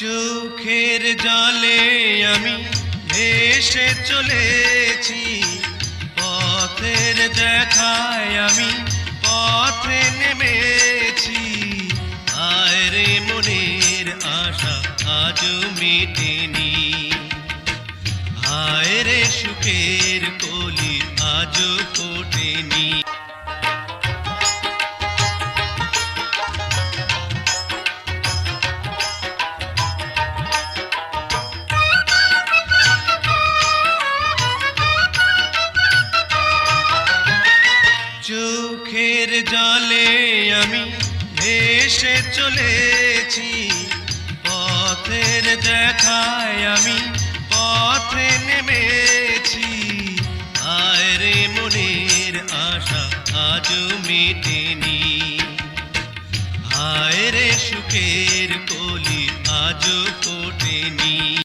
চোখের জলে আমি ভেসে চলেছি। পথের দেখায় আমি পথে নেমেছি। আয় রে মনের আশা আজ মেটেনি। হায় রে সুখের কলি আজ ফোটেনি। চোখের জলে আমি ভেসে চলেছি। পথের দেখায় আমি পথে নেমেছি। আয় রে মনের আশা আজও মেটেনি। হায় রে সুখের কলি আজও ফোটেনি।